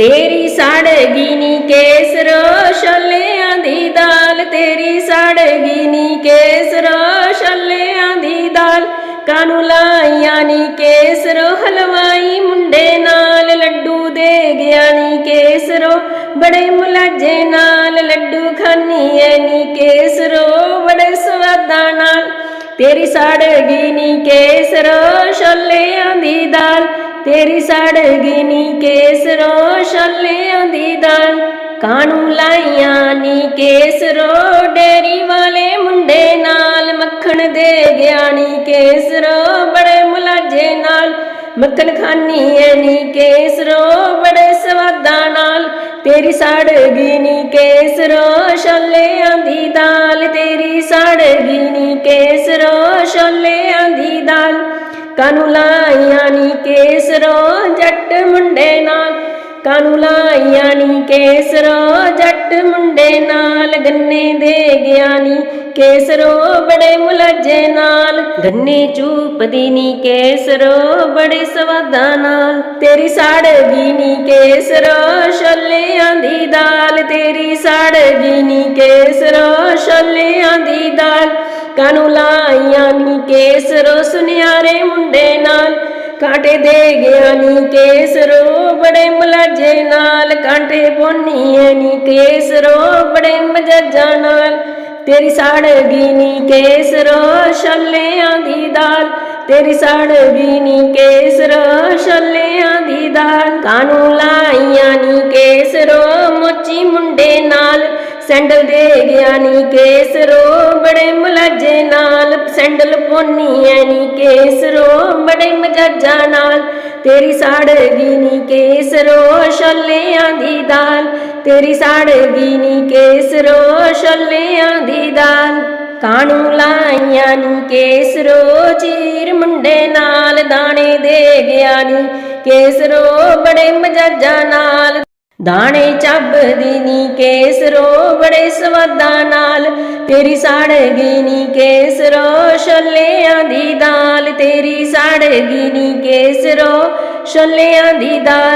ਤੇਰੀ ਸੜਗੀ ਨੀ ਕੇਸਰੋ, ਛੱਲਿਆਂ ਦੀ ਦਾਲ। ਤੇਰੀ ਸੜਗੀ ਨੀ ਕੇਸਰੋ, ਛੱਲਿਆਂ ਦੀ ਦਾਲ। ਕਾਨੂੰ ਲਾਈਆਂ ਨੀ ਕੇਸਰੋ? ਹਲਵਾਈ ਮੁੰਡੇ ਨਾਲ ਲੱਡੂ ਦੇ ਗਿਆ ਨੀ ਕੇਸਰੋ। ਬੜੇ ਮੁਲਾਜੇ ਨਾਲ ਲੱਡੂ ਖਾਨੀ ਐ ਨੀ ਕੇਸਰੋ। ਬੜੇ ਸਵਾਦਾਂ ਨਾਲ ਤੇਰੀ ਸੜਗੀ ਨੀ ਕੇਸਰੋ, ਛੱਲਿਆਂ ਦੀ ਦਾਲ। ਤੇਰੀ ਸੜਗੀ ਨੀ ਕੇਸਰੋ, ਛੱਲਿਆਂ ਦੀ ਦਾਲ। ਕਾਣੂ ਲਾਈਆਂ ਨੀ ਕੇਸਰੋ, ਡੇਰੀ ਵਾਲੇ ਮੁੰਡੇ ਨਾਲ। ਮੱਖਣ ਦੇ ਗਿਆ ਨੀ ਕੇਸਰੋ, ਬੜੇ ਮੁਲਾਜੇ ਨਾਲ। ਮੱਖਣ ਖਾਨੀ ਐ ਨੀ ਕੇਸਰੋ, ਬੜੇ ਸਵਾਦਾਂ ਨਾਲ। ਤੇਰੀ ਸੜਗੀ ਨੀ ਕੇਸਰੋ, ਛੱਲਿਆਂ ਦੀ ਦਾਲ। ਤੇਰੀ ਸੜਗੀ ਨੀ ਕੇਸਰੋ, ਛੱਲਿਆਂ ਦੀ ਦਾਲ। ਕਾਨੂੰ ਲਾਈਆਂ ਨੀ ਕੇਸਰੋ ਜੱਟ ਮੁੰਡੇ ਨਾਲ। ਕਾਨੂੰ ਲਾਈਆਂ ਨੀ ਕੇਸਰੋ ਜੱਟ ਮੁੰਡੇ ਨਾਲ। ਗੰਨੇ ਦੇ ਗਿਆ ਨੀ ਕੇਸਰੋ ਬੜੇ ਮੁਲਾਜੇ ਨਾਲ। ਗੰਨੇ ਚੂਪਦੀ ਨੀ ਕੇਸਰੋ ਬੜੇ ਸਵਾਦਾਂ ਨਾਲ। ਤੇਰੀ ਸਾੜਗੀ ਨੀ ਕੇਸਰੋ ਛੱਲਿਆਂ ਦੀ ਦਾਲ। ਤੇਰੀ ਸਾੜਗੀ ਨੀ ਕੇਸਰੋ ਛੱਲਿਆਂ ਦੀ ਦਾਲ। ਕਾਨੂੰ ਲਾਈਆਂ ਨੀ ਕੇਸਰੋ? ਸੁਨਿਆਰੇ ਮੁੰਡੇ ਨਾਲ ਕਾਂਟੇ ਦੇ ਗਿਆ ਨੀ ਕੇਸਰੋ। ਬੜੇ ਮਲਾਜੇ ਨਾਲ ਕਾਂਟੇ ਪੋਨੀਏ ਨੀ ਕੇਸਰੋ। ਬੜੇ ਮਜਜਾਂ ਨਾਲ ਤੇਰੀ ਸਾੜਗੀ ਨੀ ਕੇਸਰੋ। ਛੱਲਿਆਂ ਦੀ ਦਾਲ ਤੇਰੀ ਸਾੜਗੀ ਨੀ ਕੇਸਰੋ। ਛੱਲਿਆਂ ਦੀ ਦਾਲ ਕਾਨੂੰ ਲਾਈਆਂ ਨੀ ਸੈਂਡਲ ਦੇ ਗਿਆ ਨੀ ਕੇਸਰੋ ਬੜੇ ਮੁਲਾਜ਼ੇ ਨਾਲ। ਸੈਂਡਲ ਪੋਨੀ ਐ ਨੀ ਕੇਸਰੋ ਬੜੇ ਮਜਾਜਾਂ ਨਾਲ। ਤੇਰੀ ਸਾੜਗੀ ਨੀ ਕੇਸਰੋ ਛੱਲਿਆਂ ਦੀ ਦਾਲ। ਤੇਰੀ ਸਾੜਗੀ ਨੀ ਕੇਸਰੋ ਛੱਲਿਆਂ ਦੀ ਦਾਲ। ਕਾਣੂ ਲਾਈਆਂ ਨੀ ਕੇਸਰੋ ਚੀਰ ਮੁੰਡੇ ਨਾਲ ਦਾਣੇ ਦੇ ਗਿਆ ਨੀ। ਕੇਸਰੋ ਬੜੇ ਮਜਾਜਾਂ ਨਾਲ। ਦਾਣੇ ਚੱਬਦੀ ਨੀ ਕੇਸਰੋ ਬੜੇ ਸਵਾਦਾਂ ਨਾਲ। ਤੇਰੀ ਸਾੜਗੀ ਨੀ ਕੇਸਰੋ ਛੋਲਿਆਂ ਦੀ ਦਾਲ। ਤੇਰੀ ਸਾੜਗੀ ਨੀ ਕੇਸਰੋ ਛੋਲਿਆਂ ਦੀ ਦਾਲ।